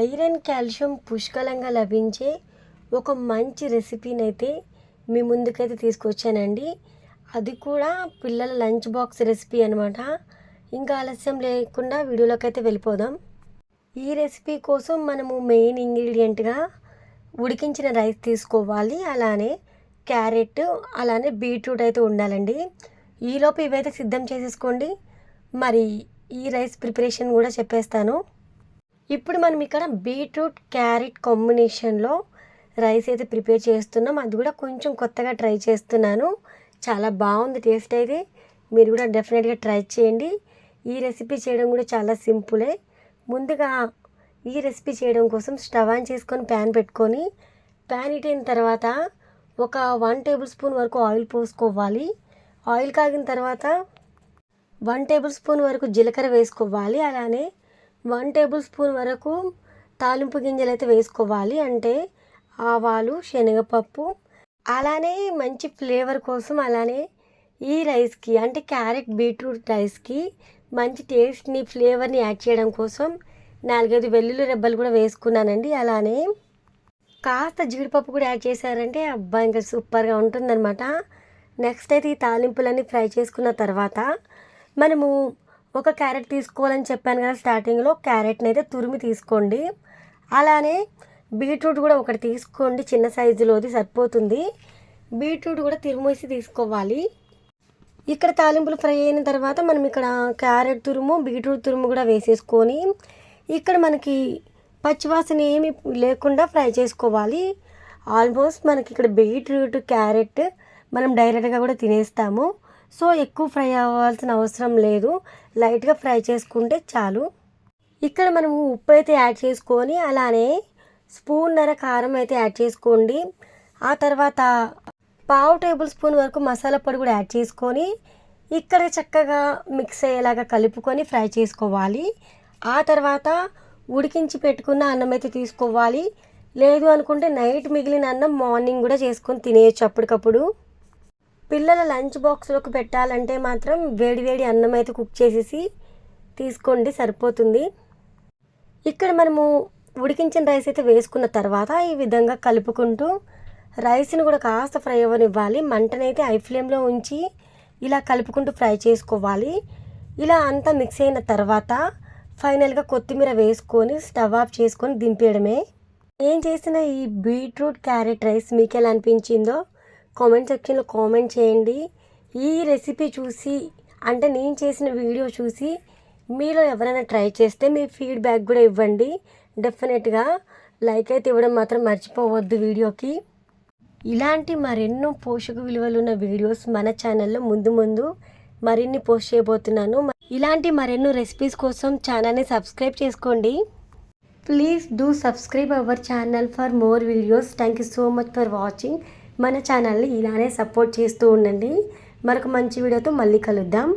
Iron calcium పుష్కలంగా లభించే ఒక మంచి రెసిపీని అయితే మీ ముందుకైతే తీసుకొచ్చానండి. అది కూడా పిల్లల లంచ్ బాక్స్ రెసిపీ అనమాట ఇంకా ఆలస్యం లేకుండా వీడియోలోకి అయితే వెళ్ళిపోదాం. ఈ రెసిపీ కోసం మనము మెయిన్ ఇంగ్రీడియంట్గా ఉడికించిన రైస్ తీసుకోవాలి. అలానే క్యారెట్ అలానే బీట్రూట్ అయితే ఉండాలండి. ఈలోపు ఇవైతే సిద్ధం చేసేసుకోండి. మరి ఈ రైస్ ప్రిపరేషన్ కూడా చెప్పేస్తాను. ఇప్పుడు మనం ఇక్కడ బీట్రూట్ క్యారెట్ కాంబినేషన్లో రైస్ అయితే ప్రిపేర్ చేస్తున్నాం. అది కూడా కొంచెం కొత్తగా ట్రై చేస్తున్నాను. చాలా బాగుంది టేస్ట్ అయితే. మీరు కూడా డెఫినెట్గా ట్రై చేయండి. ఈ రెసిపీ చేయడం కూడా చాలా సింపులే. ముందుగా ఈ రెసిపీ చేయడం కోసం స్టవ్ ఆన్ చేసుకొని ప్యాన్ పెట్టుకొని ప్యాన్ ఇటైన తర్వాత ఒక వన్ టేబుల్ స్పూన్ వరకు ఆయిల్ పోసుకోవాలి. ఆయిల్ కాగిన తర్వాత వన్ టేబుల్ స్పూన్ వరకు జీలకర్ర వేసుకోవాలి. అలానే వన్ టేబుల్ స్పూన్ వరకు తాలింపు గింజలు అయితే వేసుకోవాలి. అంటే ఆవాలు శనగపప్పు అలానే మంచి ఫ్లేవర్ కోసం అలానే ఈ రైస్కి అంటే క్యారెట్ బీట్రూట్ రైస్కి మంచి టేస్ట్ని ఫ్లేవర్ని యాడ్ చేయడం కోసం నాలుగైదు వెల్లుల్లి రెబ్బలు కూడా వేసుకున్నానండి. అలానే కాస్త జీడిపప్పు కూడా యాడ్ చేశారంటే అబ్బా ఇంకా సూపర్గా ఉంటుందన్నమాట. నెక్స్ట్ అయితే ఈ తాలింపులన్నీ ఫ్రై చేసుకున్న తర్వాత మనము ఒక క్యారెట్ తీసుకోవాలని చెప్పాను కదా స్టార్టింగ్లో క్యారెట్ని అయితే తురిమి తీసుకోండి. అలానే బీట్రూట్ కూడా ఒకటి తీసుకోండి చిన్న సైజులోది సరిపోతుంది. బీట్రూట్ కూడా తిరుమేసి తీసుకోవాలి. ఇక్కడ తాలింపులు ఫ్రై అయిన తర్వాత మనం ఇక్కడ క్యారెట్ తురుము బీట్రూట్ తురుము కూడా వేసేసుకొని ఇక్కడ మనకి పచ్చివాసన ఏమి లేకుండా ఫ్రై చేసుకోవాలి. ఆల్మోస్ట్ మనకి ఇక్కడ బీట్రూట్ క్యారెట్ మనం డైరెక్ట్గా కూడా తినేస్తాము. సో ఎక్కువ ఫ్రై అవ్వాల్సిన అవసరం లేదు. లైట్గా ఫ్రై చేసుకుంటే చాలు. ఇక్కడ మనము ఉప్పు అయితే యాడ్ చేసుకొని అలానే స్పూన్నర కారం అయితే యాడ్ చేసుకోండి. ఆ తర్వాత పావు టేబుల్ స్పూన్ వరకు మసాలా పొడి కూడా యాడ్ చేసుకొని ఇక్కడ చక్కగా మిక్స్ అయ్యేలాగా కలుపుకొని ఫ్రై చేసుకోవాలి. ఆ తర్వాత ఉడికించి పెట్టుకున్న అన్నం అయితే తీసుకోవాలి. లేదు అనుకుంటే నైట్ మిగిలిన అన్నం మార్నింగ్ కూడా చేసుకొని తినేయచ్చు అప్పటికప్పుడు. పిల్లల లంచ్ బాక్స్లోకి పెట్టాలంటే మాత్రం వేడివేడి అన్నం అయితే కుక్ చేసేసి తీసుకోండి సరిపోతుంది. ఇక్కడ మనము ఉడికించిన రైస్ అయితే వేసుకున్న తర్వాత ఈ విధంగా కలుపుకుంటూ రైస్ని కూడా కాస్త ఫ్రై అవ్వనివ్వాలి. మంటనైతే హై ఫ్లేమ్లో ఉంచి ఇలా కలుపుకుంటూ ఫ్రై చేసుకోవాలి. ఇలా అంతా మిక్స్ అయిన తర్వాత ఫైనల్గా కొత్తిమీర వేసుకొని స్టవ్ ఆఫ్ చేసుకొని దింపేయడమే. ఏం చేసిన ఈ బీట్రూట్ క్యారెట్ రైస్ మీకు ఎలా అనిపించిందో కామెంట్ సెక్షన్లో కామెంట్ చేయండి. ఈ రెసిపీ చూసి అంటే నేను చేసిన వీడియో చూసి మీలో ఎవరైనా ట్రై చేస్తే మీ ఫీడ్బ్యాక్ కూడా ఇవ్వండి. డెఫినెట్గా లైక్ అయితే ఇవ్వడం మాత్రం మర్చిపోవద్దు వీడియోకి. ఇలాంటి మరెన్నో పోషక విలువలు ఉన్న వీడియోస్ మన ఛానల్లో ముందు ముందు మరిన్ని పోస్ట్ చేయబోతున్నాను. ఇలాంటి మరెన్నో రెసిపీస్ కోసం ఛానల్ని సబ్స్క్రైబ్ చేసుకోండి. Please do subscribe our channel for more videos. Thank you so much for watching. మన ఛానల్ని ఇలానే సపోర్ట్ చేస్తూ ఉండండి. మరొక మంచి వీడియోతో మళ్ళీ కలుద్దాం.